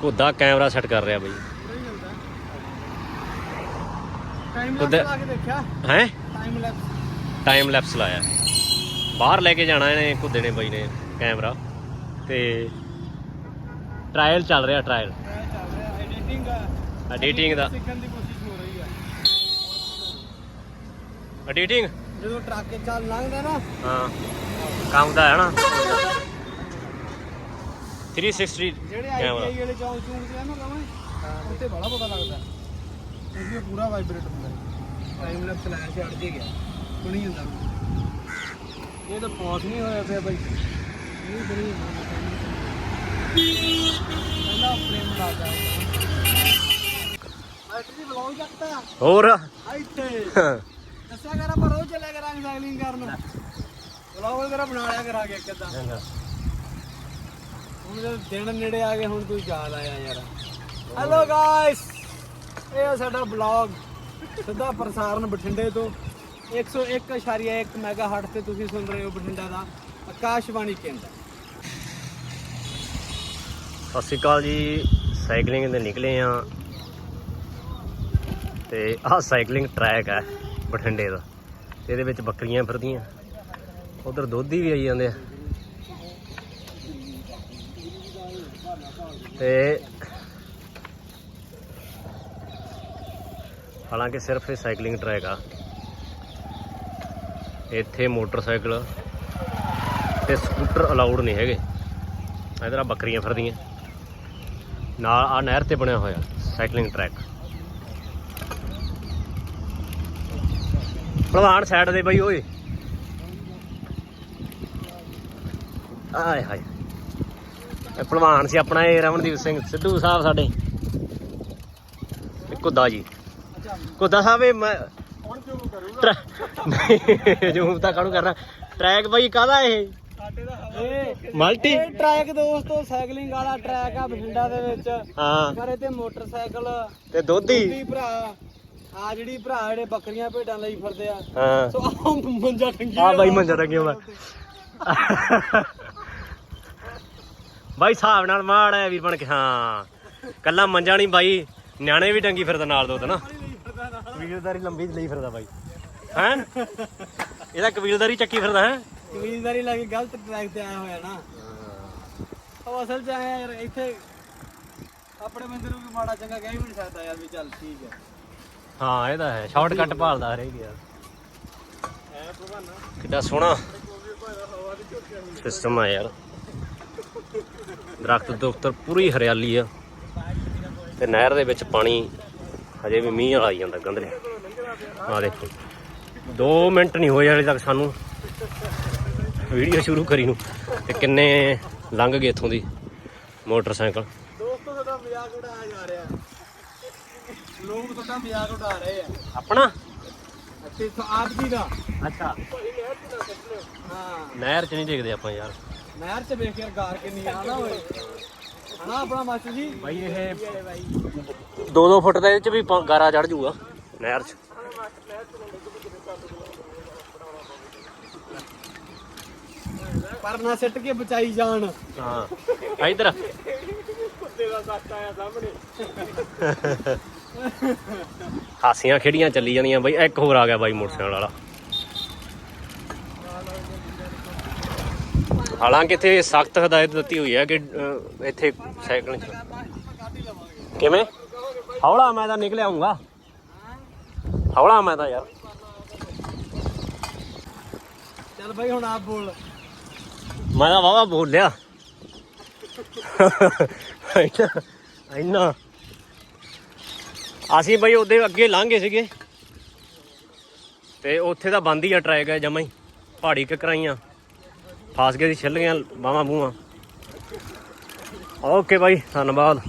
ਕੋਦਾ camera set ਕਰ ਰਿਹਾ ਬਾਈ। Time ਉਹਦੇ- ਲਾ ਕੇ ਦੇਖਿਆ? ਹੈ? ਟਾਈਮ ਲੈਪਸ ਟਾਈਮ ਲੈਪਸ ਲਾਇਆ। ਬਾਹਰ ਲੈ ਕੇ ਜਾਣਾ ਇਹਨੇ ਕੁੱਦੇ ਨੇ ਬਾਈ ਨੇ ਕੈਮਰਾ। ਤੇ ਟ੍ਰਾਇਲ ਚੱਲ ਰਿਹਾ ਟ੍ਰਾਇਲ ਚੱਲ ਰਿਹਾ ਐਡੀਟਿੰਗ ਐਡੀਟਿੰਗ ਦਾ। ਸਿੱਖਣ ਦੀ ਕੋਸ਼ਿਸ਼ ਹੋ ਰਹੀ ਹੈ ਐਡੀਟਿੰਗ ਜਦੋਂ ਟਰੱਕ ਚੱਲ ਲੰਘਦਾ ਨਾ। ਹਾਂ। ਕੰਮ ਦਾ ਹੈ ਨਾ। 360 ਜਿਹੜੇ ਕੈਮਰਾ ਆਈਟੀਆਈ ਵਾਲੇ ਚੌਂਕ ਚੂੰਕ ਤੇ ਆ ਨਾ ਲਵਾਂ ਉੱਥੇ ਬੜਾ ਪਤਾ ਲੱਗਦਾ। ਕਿਉਂਕਿ ਉਹ ਪੂਰਾ ਵਾਈਬ੍ਰੇਟ ਹੁੰਦਾ। ਟਾਈਮ ਲੈਪਸ ਲਾਇਆ ਸੀ ਅੜ ਜੇ ਗਿਆ। ਸੁਣੀ ਜਾਂਦਾ। ਇਹ ਤਾਂ ਪੌਸ ਨਹੀਂ ਹੋਇਆ ਪਿਆ ਬਾਈ। ਨਹੀਂ ਬਣੀ ਪਹਿਲਾ ਫਰੇਮ ਲਾਦਾ ਬੈਟਰੀ ਬਲਾਉ ਚੱਕਦਾ ਹੋਰ? ਇੱਥੇ। ਦੱਸਿਆ ਕਰ ਆਪਾਂ ਰੋਜ਼ ਚੱਲਿਆ ਕਰਾਂਗੇ ਸਾਈਕਲਿੰਗ ਕਰਨ। ਬਲਾਉ ਵਗੈਰਾ ਬਣਾ ਲਿਆ ਕਰਾਂਗੇ ਇੱਕ ਅੱਧਾ। ਹੁਣ ਜਦ ਦਿਨ ਨੇੜੇ ਆ ਗਏ, ਹੁਣ ਤੂੰ ਯਾਦ ਆਇਆ ਯਾਰ। ਹੈਲੋ ਗਾਇਸ ਇਹ ਆ ਸਾਡਾ ਬਲੌਗ ਸਿੱਧਾ ਪ੍ਰਸਾਰਣ ਬਠਿੰਡੇ ਤੋਂ। 101.1 ਮੈਗਾਹਰਟ ਤੇ ਤੁਸੀਂ ਸੁਣ ਰਹੇ ਹੋ ਬਠਿੰਡਾ ਦਾ ਆਕਾਸ਼ਵਾਣੀ ਕੇਂਦਰ। ਸਤਿ ਸ਼੍ਰੀ ਅਕਾਲ ਜੀ। ਸਾਈਕਲਿੰਗ ਤੇ ਨਿਕਲੇ ਆ। ਤੇ ਆਹ ਸਾਈਕਲਿੰਗ ਟਰੈਕ ਹੈ ਬਠਿੰਡੇ ਦਾ। ਇਹਦੇ ਵਿੱਚ ਬੱਕਰੀਆਂ ਫਿਰਦੀਆਂ। ਉਧਰ ਦੋਧੀ ਵੀ ਆਈ ਜਾਂਦੇ ਆ। ਤੇ ਹਾਲਾਂਕਿ ਸਿਰਫ ਇਹ ਸਾਈਕਲਿੰਗ ਟਰੈਕ ਆ। ਇੱਥੇ ਮੋਟਰਸਾਈਕਲ ਤੇ ਸਕੂਟਰ ਅਲਾਉਡ ਨਹੀਂ ਹੈਗੇ। ਇਧਰ ਆ ਬੱਕਰੀਆਂ ਫਿਰਦੀਆਂ। ਨਾਲ ਆ ਨਹਿਰ ਤੇ ਬਣਿਆ ਹੋਇਆ ਸਾਈਕਲਿੰਗ ਟਰੈਕ। ਭਲਵਾਨ ਸਾਈਡ ਦੇ ਬਈ ਓਏ। ਆਏ ਹਾਏ। ਇਹ ਭਲਵਾਨ ਸੀ ਆਪਣਾ ਇਹ ਰਮਨਦੀਪ ਸਿੰਘ ਸਿੱਧੂ ਸਾਹਿਬ ਸਾਡੇ। ਕੁੱਦਾ ਜੀ। ਕੁੱਦਾ ਸਾਹਿਬ ਇਹ ਮੈਂ ਹੁਣ ਕਿਉਂ ਕਰੂ ਟਰੈ- ਨਹੀਂ ਜੂਮ ਤਾਂ ਕਾਹਨੂੰ ਕਰਨਾ। ਟਰੈਕ ਬਈ ਕਾਹਦਾ ਇਹ? ਸਾਡੇ ਦਾ ਹਵਾ ਮਲਟੀ। ਟਰੈਕ ਦੋਸਤੋ ਸਾਈਕਲਿੰਗ ਵਾਲਾ ਟਰੈਕ ਆ ਬਠਿੰਡਾ ਦੇ ਵਿੱਚ। ਹਾਂ। ਪਰ ਇਹ ਤੇ ਮੋਟਰਸਾਈਕਲ ਤੇ ਦੋਧੀ। ਭਰਾ। ਆ ਜਿਹੜੀ ਭਰਾ ਜਿਹੜੇ ਬੱਕਰੀਆਂ ਭੇਡਾਂ ਲਈ ਫਿਰਦੇ ਆ। ਹਾਂ। ਸੋ ਆ ਮੰਜਾ ਟੰਗੀ ਆ ਬਾਈ ਮੰਜਾ ਟੰਗਿਆ ਵਾ ਬਾਈ ਹਿਸਾਬ ਨਾਲ ਮਾੜਾ ਵੀਰ ਬਣ ਕੇ ਹਾਂ। ਕੱਲਾ ਮੰਜਾ ਨਹੀਂ ਬਾਈ ਨਿਆਣੇ ਵੀ ਟੰਗੀ ਫਿਰਦਾ ਨਾਲ ਦੋ ਤਾਂ ਨਾ ਕਬੀਲਦਾਰੀ ਲੰਬੀ ਲਈ ਫਿਰਦਾ ਬਾਈ। ਹੈ? ਇਹਦਾ ਕਬੀਲਦਾਰੀ ਚੱਕੀ ਫਿਰਦਾ ਹੈ? ਕਬੀਲਦਾਰੀ ਲਾ ਕੇ ਗਲਤ ਟਰੈਕ ਤੇ ਆਇਆ ਹੋਇਆ ਨਾ। ਉਹ ਅਸਲ ਚ ਆਇਆ ਯਾਰ ਇੱਥੇ ਆਪਣੇ ਬੰਦੇ ਨੂੰ ਵੀ ਮਾੜਾ ਚੰਗਾ ਕਹਿ ਵੀ ਨਹੀਂ ਸਕਦਾ ਯਾਰ ਵੀ ਚੱਲ ਠੀਕ ਹੈ ਹਾਂ। ਇਹਦਾ ਹੈ ਸ਼ਾਰਟਕਟ ਭਾਲਦਾ ਹਰੇਕ ਯਾਰ। ਐ ਭਗਵਾਨਾ ਕਿੱਡਾ ਸੋਹਣਾ ਸਿਸਟਮ ਆ ਯਾਰ। ਦਰਖਤ ਦੇ ਉੱਤਰ ਪੂਰੀ ਹਰਿਆਲੀ ਆ। ਤੇ ਨਹਿਰ ਦੇ ਵਿੱਚ ਪਾਣੀ ਹਜੇ ਵੀ ਮੀਂਹ ਆਈ ਜਾਂਦਾ ਗੰਦਲੇ ਆ ਦੇਖੋ 2 ਮਿੰਟ ਨਹੀਂ ਹੋਏ ਹਲੇ ਤੱਕ ਸਾਨੂੰ। ਵੀਡੀਓ ਸ਼ੁਰੂ ਕਰੀ ਨੂੰ। ਤੇ ਕਿੰਨੇ ਲੰਘ ਗਏ ਇੱਥੋਂ ਦੀ ਮੋਟਰਸਾਈਕਲ। ਦੋਸਤੋ ਤੁਹਾਡਾ ਮਜ਼ਾਕ ਉਡਾਇਆ ਜਾ ਰਿਹਾ। ਲੋਕ ਤੁਹਾਡਾ ਮਜ਼ਾਕ ਉਡਾ ਰਹੇ ਆ। ਆਪਣਾ? ਤੇ ਆਪ ਜੀ ਦਾ। ਅੱਛਾ। ਨਹਿਰ 'ਚ ਨਹੀਂ ਦੇਖਦੇ ਆਪਾਂ ਯਾਰ। ਨਹਿਰ ਚ ਵੇਖ ਯਾਰ ਗਾਰ ਕਿੰਨੀ ਆ ਨਾ ਓਏ। ਹਨਾ ਆਪਣਾ ਮਾਸਟਰ ਜੀ? ਬਾਈ ਇਹ ਬਾਈ 2-2 ਫੁੱਟ ਦੇ ਵਿੱਚ ਵੀ ਪ- ਗਾਰਾ ਚੜ ਜਾਊਗਾ। ਨਹਿਰ 'ਚ। ਪਰ ਨਾ ਸਿੱਟ ਕੇ ਬਚਾਈ ਜਾਣ। ਹਾਂ। ਇਧਰ ਕੁੱਤੇ ਦਾ ਸੱਟ ਆਇਆ ਸਾਹਮਣੇ ਹਾਸੀਆਂ ਖੇੜੀਆਂ ਚੱਲੀ ਜਾਂਦੀਆਂ ਬਾਈ। ਇੱਕ ਹੋਰ ਆ ਗਿਆ ਬਾਈ ਮੋਟਰਸਾਈਕਲ ਵਾਲਾ। ਹਾਲਾਂਕਿ ਇੱਥੇ ਸਖਤ ਹਦਾਇਤ ਦਿੱਤੀ ਹੋਈ ਹੈ ਕਿ ਅਹ, ਇੱਥੇ ਸਾਈਕਲ ਚ ਕਿਵੇਂ? ਹੌਲਾ ਮੈਂ ਤਾਂ ਨਿਕਲ ਆਉਂਗਾ ਹੌਲਾ ਮੈਂ ਤਾਂ ਯਾਰ। ਚੱਲ ਬਾਈ ਹੁਣ ਆਪ ਬੋਲ। ਮੈਂ ਤਾਂ ਵਾਵਾ ਬੋਲਿਆ। ਇੰਨਾ ਇੰਨਾ। ਅਸੀਂ ਬਈ ਉਹਦੇ ਅੱਗੇ ਲੰਘੇ ਸੀਗੇ। ਤੇ ਉੱਥੇ ਤਾਂ ਬੰਦ ਹੀ ਆ ਟਰੈਕ ਹੈ ਜਮਾਂ ਹੀ। ਪਹਾੜੀ ਕਕਰਾਈਆਂ ਫਾਸ ਗਏ ਦੀ ਛਿੱਲ ਗਈਆਂ ਬਾਹਾਂ ਬੂਹਾਂ। ਓਕੇ ਬਾਈ ਧੰਨਵਾਦ।